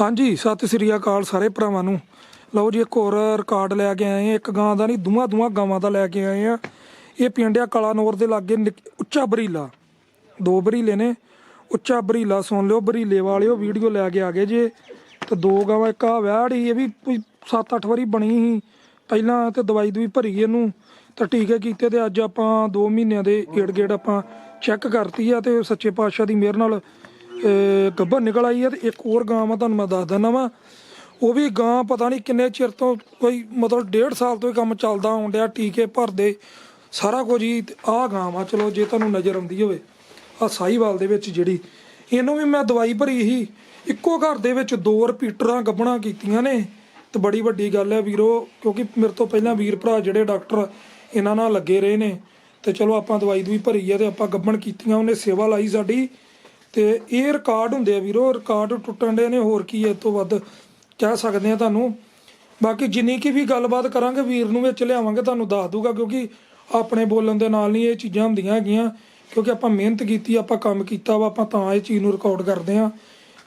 ਹਾਂਜੀ, ਸਤਿ ਸ੍ਰੀ ਅਕਾਲ ਸਾਰੇ ਭਰਾਵਾਂ ਨੂੰ। ਲਓ ਜੀ, ਇੱਕ ਹੋਰ ਰਿਕਾਰਡ ਲੈ ਕੇ ਆਏ ਆ ਇੱਕ ਗਾਂ ਦਾ ਨਹੀਂ ਦੋਵਾਂ ਦੋਵਾਂ ਗਾਵਾਂ ਦਾ ਲੈ ਕੇ ਆਏ ਆ ਇਹ ਪਿੰਡਿਆ ਕਲਾਨੌਰ ਦੇ ਲਾਗੇ ਨਿੱਕ- ਉੱਚਾ ਬਰੀਲਾ। ਦੋ ਬਰੀਲੇ ਨੇ। ਉੱਚਾ ਬਰੀਲਾ ਸੁਣ ਲਿਓ, ਬਰੀਲੇ ਵਾਲਿਓ ਵੀਡੀਓ ਲੈ ਕੇ ਆ ਗਏ ਜੇ। ਤੇ ਦੋ ਗਾਵਾਂ, ਇੱਕ ਆ ਵਿਆਹੜੀ ਇਹ ਵੀ ਕੋਈ 7-8 ਵਾਰੀ ਬਣੀ ਸੀ। ਪਹਿਲਾਂ ਤੇ ਦਵਾਈ ਦੂਈ ਭਰੀ ਇਹਨੂੰ। ਤਾਂ ਟੀਕੇ ਕੀਤੇ ਤੇ ਅੱਜ ਆਪਾਂ 2 ਮਹੀਨਿਆਂ ਦੇ ਏੜ ਗੇੜ ਆਪਾਂ ਚੈੱਕ ਕਰਤੀ ਆ ਤੇ ਸੱਚੇ ਪਾਤਸ਼ਾਹ ਦੀ ਮਿਹਰ ਨਾਲ ਗੱਭਰ ਨਿਕਲ ਆਈ ਹੈ ਤੇ ਇੱਕ ਹੋਰ ਗਾਂ ਵਾ ਤੁਹਾਨੂੰ ਮੈਂ ਦੱਸ ਦਿੰਦਾ ਵਾਂ। ਉਹ ਵੀ ਗਾਂ ਪਤਾ ਨਹੀਂ ਕਿੰਨੇ ਚਿਰ ਤੋਂ ਕੋਈ ਮਤਲਬ ਡੇਢ ਸਾਲ ਤੋਂ ਹੀ ਕੰਮ ਚੱਲਦਾ ਆਉਣ ਡਿਆ, ਟੀਕੇ ਭਰਦੇ, ਸਾਰਾ ਕੁਝ ਹੀ ਆਹ ਗਾਂ ਵਾ। ਚਲੋ ਜੇ ਤੁਹਾਨੂੰ ਨਜ਼ਰ ਆਉਂਦੀ ਹੋਵੇ ਆ ਸਾਈਵਾਲ ਦੇ ਵਿੱਚ ਜਿਹੜੀ, ਇਹਨੂੰ ਵੀ ਮੈਂ ਦਵਾਈ ਭਰੀ ਸੀ। ਇੱਕੋ ਘਰ ਦੇ ਵਿੱਚ ਦੋ ਰਿਪੀਟਰਾਂ ਗੱਭਣਾ ਕੀਤੀਆਂ ਨੇ। ਤੇ ਬੜੀ ਵੱਡੀ ਗੱਲ ਹੈ ਵੀਰੋ, ਕਿਉਂਕਿ ਮੇਰੇ ਤੋਂ ਪਹਿਲਾਂ ਵੀਰ ਭਰਾ ਜਿਹੜੇ ਡਾਕਟਰ ਇਹਨਾਂ ਨਾਲ ਲੱਗੇ ਰਹੇ ਨੇ। ਤੇ ਚਲੋ ਆਪਾਂ ਦਵਾਈ ਦੂਈ ਭਰੀ ਹੈ ਤੇ ਆਪਾਂ ਗੱਬਣ ਕੀਤੀਆਂ, ਉਹਨੇ ਸੇਵਾ ਲਾਈ ਸਾਡੀ। ਤੇ ਇਹ ਰਿਕਾਰਡ ਹੁੰਦੇ ਆ ਵੀਰੋ ਰਿਕਾਰਡ ਟੁੱਟਣ ਦੇ ਨੇ, ਹੋਰ ਕੀ ਇਹ ਤੋਂ ਵੱਧ ਕਹਿ ਸਕਦੇ ਆ ਤੁਹਾਨੂੰ। ਬਾਕੀ ਜਿੰਨੀ ਕੀ ਵੀ ਗੱਲਬਾਤ ਕਰਾਂਗੇ, ਵੀਰ ਨੂੰ ਵਿੱਚ ਲਿਆਵਾਂਗੇ, ਤੁਹਾਨੂੰ ਦੱਸ ਦੂਗਾ, ਕਿਉਂਕਿ ਆਪਣੇ ਬੋਲਣ ਦੇ ਨਾਲ ਨਹੀਂ ਇਹ ਚੀਜ਼ਾਂ ਹੁੰਦੀਆਂ ਹੈਗੀਆਂ, ਕਿਉਂਕਿ ਆਪਾਂ ਮਿਹਨਤ ਕੀਤੀ, ਆਪਾਂ ਕੰਮ ਕੀਤਾ ਵਾ, ਆਪਾਂ ਤਾਂ ਇਹ ਚੀਜ਼ ਨੂੰ ਰਿਕਾਰਡ ਕਰਦੇ ਆ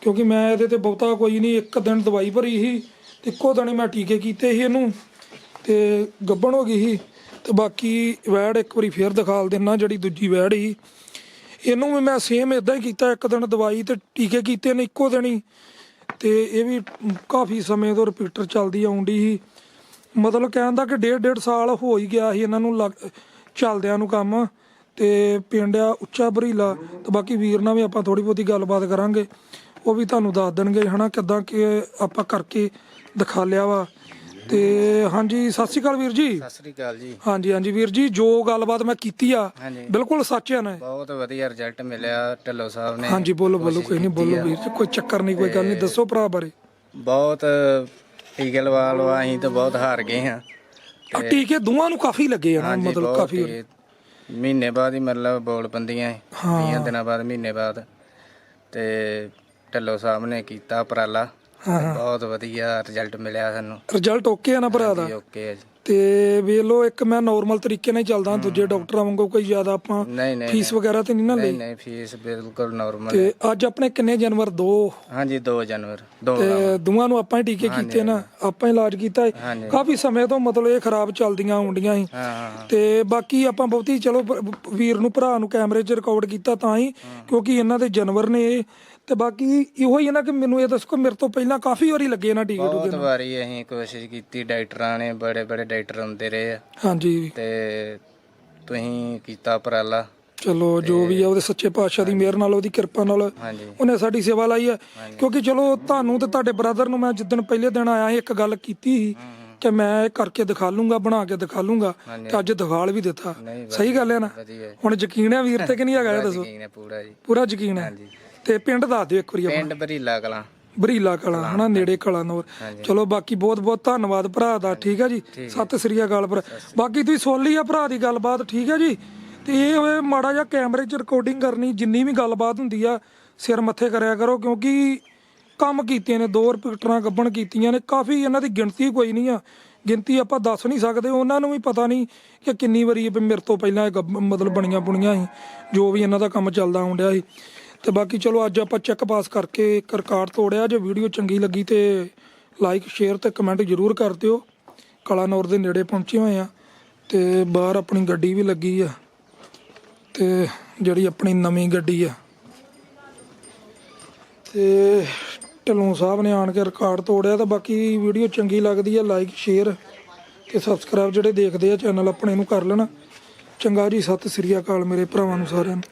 ਕਿਉਂਕਿ ਮੈਂ ਇਹਦੇ ਤੇ ਬਹੁਤਾ ਕੋਈ ਨਹੀਂ, ਇੱਕ ਦਿਨ ਦਵਾਈ ਭਰੀ ਸੀ, ਇੱਕੋ ਦਿਨ ਹੀ ਮੈਂ ਟੀਕੇ ਕੀਤੇ ਸੀ ਇਹਨੂੰ, ਤੇ ਗੱਬਣ ਹੋ ਗਈ ਸੀ। ਤੇ ਬਾਕੀ ਵੈੜ ਇੱਕ ਵਾਰੀ ਫੇਰ ਦਿਖਾਲ ਦੇਣਾ ਜਿਹੜੀ ਦੂਜੀ ਵੈੜ ਸੀ। ਇਹਨੂੰ ਵੀ ਮੈਂ ਸੇਮ ਇਦਾਂ ਹੀ ਕੀਤਾ, ਇੱਕ ਦਿਨ ਦਵਾਈ ਤੇ ਟੀਕੇ ਕੀਤੇ ਨੇ ਇੱਕੋ ਦਿਨ ਹੀ। ਤੇ ਇਹ ਵੀ ਕਾਫੀ ਸਮੇਂ ਤੋਂ ਰਿਪੀਟਰ ਚੱਲਦੀ ਆਉਂਦੀ ਸੀ। ਮਤਲਬ ਕਹਿਣ ਦਾ ਕਿ ਡੇਢ ਡੇਢ ਸਾਲ ਹੋ ਹੀ ਗਿਆ ਸੀ ਇਹਨਾਂ ਨੂੰ ਲੱਗ- ਚੱਲਦਿਆਂ ਨੂੰ ਕੰਮ। ਤੇ ਪਿੰਡ ਆ ਉੱਚਾ ਬਰੀਲਾ, ਤੇ ਬਾਕੀ ਵੀਰ ਨਾਲ ਵੀ ਆਪਾਂ ਥੋੜੀ ਬਹੁਤੀ ਗੱਲਬਾਤ ਕਰਾਂਗੇ। ਉਹ ਵੀ ਤੁਹਾਨੂੰ ਦੱਸ ਦੇਣਗੇ ਹਨਾ ਕਿਦਾਂ ਕਿ ਆਪਾਂ ਕਰਕੇ ਦਿਖਾ ਲਿਆ ਵਾ। ਤੇ ਹਾਂਜੀ ਸਤਿ ਸ਼੍ਰੀ ਅਕਾਲ ਵੀਰ ਜੀ। ਸਤਿ ਸ੍ਰੀ ਅਕਾਲ ਜੀ। ਹਾਂਜੀ ਹਾਂਜੀ ਵੀਰ ਜੀ ਜੋ ਗੱਲਬਾਤ ਮੈਂ ਕੀਤੀ ਆ ਹਾਂਜੀ। ਬਿਲਕੁਲ ਸੱਚ ਹੈ ਨਾ। ਬਹੁਤ ਵਧੀਆ ਰਿਜ਼ਲਟ ਮਿਲਿਆ ਢੱਲੋ ਸਾਹਿਬ ਨੇ। ਹਾਂਜੀ ਬੋਲੋ ਬੋਲੋ ਕੋਈ ਨਹੀਂ ਬੋਲੋ ਵੀਰ ਜੀ ਕੋਈ ਚੱਕਰ ਨਹੀਂ ਕੋਈ ਗੱਲ ਨਹੀਂ ਦੱਸੋ ਭਰਾ ਬਾਰੇ। ਬਹੁਤ ਟੀਕੇ ਲਵਾ ਲਵਾ ਅਸੀਂ ਤਾਂ ਬਹੁਤ ਹਾਰ ਗਏ ਹਾਂ। ਆ ਟੀਕੇ ਦੋਵਾਂ ਨੂੰ ਕਾਫੀ ਲੱਗੇ ਆ ਨਾ ਹਾਂਜੀ ਮਤਲਬ ਬਹੁਤ ਕਾਫੀ। ਮਹੀਨੇ ਬਾਅਦ ਹੀ ਮਤਲਬ ਬੋਲ ਪੰਦੀਆਂ ਹਾਂ। 20 ਦਿਨਾਂ ਬਾਅਦ ਮਹੀਨੇ ਬਾਅਦ। ਤੇ ਢੱਲੋ ਸਾਹਿਬ ਨੇ ਕੀਤਾ ਉਪਰਾਲਾ। ਹਾਂ ਹਾਂ ਬਹੁਤ ਵਧੀਆ ਰਿਜ਼ਲਟ ਮਿਲਿਆ ਸਾਨੂੰ। ਰਿਜ਼ਲਟ ਓਕੇ ਆ ਨਾ ਭਰਾ ਦਾ? ਓਕੇ ਹੈ ਜੀ। ਤੇ ਵੇਖ ਲਓ ਇੱਕ ਮੈਂ ਨਾਰਮਲ ਤਰੀਕੇ ਨਾਲ ਹੀ ਚੱਲਦਾ ਦੂਜੇ ਡਾਕਟਰਾਂ ਵਾਂਗੂ ਕੋਈ ਜ਼ਿਆਦਾ ਆਪਾਂ ਨਹੀਂ ਨਹੀਂ ਫੀਸ ਵਗੈਰਾ ਤੇ ਨਹੀਂ ਨਾ ਨਹੀਂ ਲਈ ਨਹੀਂ ਫੀਸ ਬਿਲਕੁਲ ਨਾਰਮਲ ਤੇ ਅੱਜ ਆਪਣੇ ਕਿੰਨੇ ਜਾਨਵਰ? ਦੋ। ਹਾਂਜੀ 2 ਜਨਵਰ 2 ਤੇ ਦੋਵਾਂ ਨੂੰ ਆਪਾਂ ਹੀ ਟੀਕੇ ਕੀਤੇ ਨਾ ਆਪਾਂ ਹੀ ਇਲਾਜ ਕੀਤਾ। ਕਾਫੀ ਸਮੇਂ ਤੋਂ ਮਤਲਬ ਇਹ ਖਰਾਬ ਚੱਲਦੀਆਂ ਆਉਂਦੀਆਂ ਸੀ। ਤੇ ਬਾਕੀ ਆਪਾਂ ਬਹੁਤੀ ਚਲੋ ਵੀਰ ਨੂੰ ਭਰਾ ਨੂੰ ਕੈਮਰੇ 'ਚ ਰਿਕਾਰਡ ਕੀਤਾ ਤਾਂ ਹੀ। ਕਿਉਂਕਿ ਇਹਨਾਂ ਦੇ ਜਾਨਵਰ ਨੇ ਇਹ ਤੇ ਬਾਕੀ ਇਹੋ ਹੀ ਹੈ ਨਾ ਕਿ ਮੈਨੂੰ ਇਹ ਦੱਸੋ ਮੇਰੇ ਤੋਂ ਪਹਿਲਾਂ ਕਾਫੀ ਵਾਰੀ ਲੱਗੇ ਨਾ ਟੀਕੇ ਟੂਕੇ ਬਹੁਤ ਵਾਰੀ ਅਸੀਂ ਕੋਸ਼ਿਸ਼ ਕੀਤੀ ਡਾਕਟਰਾਂ ਨੇ ਬੜੇ ਬੜੇ ਡਾਕਟਰ ਆਉਂਦੇ ਰਹੇ ਆ। ਹਾਂਜੀ। ਤੇ ਤੁਸੀਂ ਕੀਤਾ ਉਪਰਾਲਾ। ਚਲੋ ਜੋ ਵੀ ਆ ਉਹਦੇ ਸੱਚੇ ਪਾਤਸ਼ਾਹ ਦੀ ਮਿਹਰ ਨਾਲ ਉਹਦੀ ਕਿਰਪਾ ਨਾਲ ਹਾਂਜੀ। ਉਹਨੇ ਸਾਡੀ ਸੇਵਾ ਲਈ ਹੈ ਕਿਉਂਕਿ ਚਲੋ ਤੁਹਾਨੂੰ ਤੇ ਤੁਹਾਡੇ ਬ੍ਰਦਰ ਨੂੰ ਮੈਂ ਜਿੱਦਣ ਪਹਿਲੇ ਦਿਨ ਆਇਆ ਸੀ ਇੱਕ ਗੱਲ ਕੀਤੀ ਸੀ ਕਿ ਮੈਂ ਇਹ ਕਰਕੇ ਦਿਖਾ ਲੂੰਗਾ ਬਣਾ ਕੇ ਦਿਖਾ ਲੂੰਗਾ ਤੇ ਅੱਜ ਦਿਖਾਲ ਵੀ ਦਿੱਤਾ। ਨਹੀਂ ਸਹੀ ਗੱਲ ਹੈ ਨਾ? ਵਧੀਆ। ਹੁਣ ਯਕੀਨ ਹੈ ਵੀਰ ਤੇ ਕਿ ਨਹੀਂ ਹੈਗਾ ਇਹ ਦੱਸੋ? ਯਕੀਨ ਹੈ ਪੂਰਾ ਜੀ। ਪੂਰਾ ਯਕੀਨ ਹੈ। ਤੇ ਪਿੰਡ ਦੱਸ ਦਿਓ ਇੱਕ ਵਾਰੀ ਆਪਣਾ। ਪਿੰਡ ਬਰੀਲਾ ਕਲਾਂ। ਬਰੀਲਾ ਕਲਾ ਹਨਾ ਨੇੜੇ ਕਲਾ ਨੂਰ ਚਲੋ ਬਾਕੀ ਬਹੁਤ ਬਹੁਤ ਧੰਨਵਾਦ ਭਰਾ ਦਾ ਠੀਕ ਹੈ ਜੀ? ਸਤਿ ਸ੍ਰੀ ਅਕਾਲ ਭਰਾ। ਬਾਕੀ ਤੁਸੀਂ ਸੁਣ ਲਈ ਆ ਭਰਾ ਦੀ ਗੱਲਬਾਤ ਠੀਕ ਹੈ ਜੀ? ਤੇ ਇਹ ਹੋਏ ਮਾੜਾ ਜਿਹਾ ਕੈਮਰੇ 'ਚ ਰਿਕਾਰਡਿੰਗ ਕਰਨੀ ਜਿੰਨੀ ਵੀ ਗੱਲਬਾਤ ਹੁੰਦੀ ਆ ਸਿਰ ਮੱਥੇ ਕਰਿਆ ਕਰੋ ਕਿਉਂਕਿ ਕੰਮ ਕੀਤੇ ਨੇ ਦੋ ਰਿਪੀਟਰਾਂ ਗੱਬਣ ਕੀਤੀਆਂ ਨੇ ਕਾਫੀ ਇਹਨਾਂ ਦੀ ਗਿਣਤੀ ਕੋਈ ਨਹੀਂ ਆ। ਗਿਣਤੀ ਆਪਾਂ ਦੱਸ ਨਹੀਂ ਸਕਦੇ ਉਹਨਾਂ ਨੂੰ ਵੀ ਪਤਾ ਨਹੀਂ ਕਿ ਕਿੰਨੀ ਵਾਰੀ ਮੇਰੇ ਤੋਂ ਪਹਿਲਾਂ ਮਤਲਬ ਬਣੀਆਂ ਬੁਣੀਆਂ ਸੀ ਜੋ ਵੀ ਇਹਨਾਂ ਦਾ ਕੰਮ ਚੱਲਦਾ ਆਉਂਦਿਆ ਸੀ। ਤੇ ਬਾਕੀ ਚਲੋ ਅੱਜ ਆਪਾਂ ਚੈੱਕ ਪਾਸ ਕਰਕੇ ਇੱਕ ਰਿਕਾਰਡ ਤੋੜਿਆ, ਜੇ ਵੀਡੀਓ ਚੰਗੀ ਲੱਗੀ ਤੇ ਲਾਈਕ ਸ਼ੇਅਰ ਤੇ ਕਮੈਂਟ ਜ਼ਰੂਰ ਕਰ ਦਿਓ। ਕਲਾਨੌਰ ਦੇ ਨੇੜੇ ਪਹੁੰਚੇ ਹੋਏ ਆ ਤੇ ਬਾਹਰ ਆਪਣੀ ਗੱਡੀ ਵੀ ਲੱਗੀ ਆ ਤੇ ਜਿਹੜੀ ਆਪਣੀ ਨਵੀਂ ਗੱਡੀ ਆ। ਤੇ ਢਿੱਲੋਂ ਸਾਹਿਬ ਨੇ ਆਣ ਕੇ ਰਿਕਾਰਡ ਤੋੜਿਆ ਤਾਂ ਬਾਕੀ ਵੀਡੀਓ ਚੰਗੀ ਲੱਗਦੀ ਆ ਲਾਈਕ ਸ਼ੇਅਰ ਤੇ ਸਬਸਕ੍ਰਾਈਬ ਜਿਹੜੇ ਦੇਖਦੇ ਆ ਚੈਨਲ ਆਪਣੇ ਨੂੰ ਕਰ ਲੈਣਾ। ਚੰਗਾ ਜੀ, ਸਤਿ ਸ੍ਰੀ ਅਕਾਲ ਮੇਰੇ ਭਰਾਵਾਂ ਨੂੰ ਸਾਰਿਆਂ ਨੂੰ।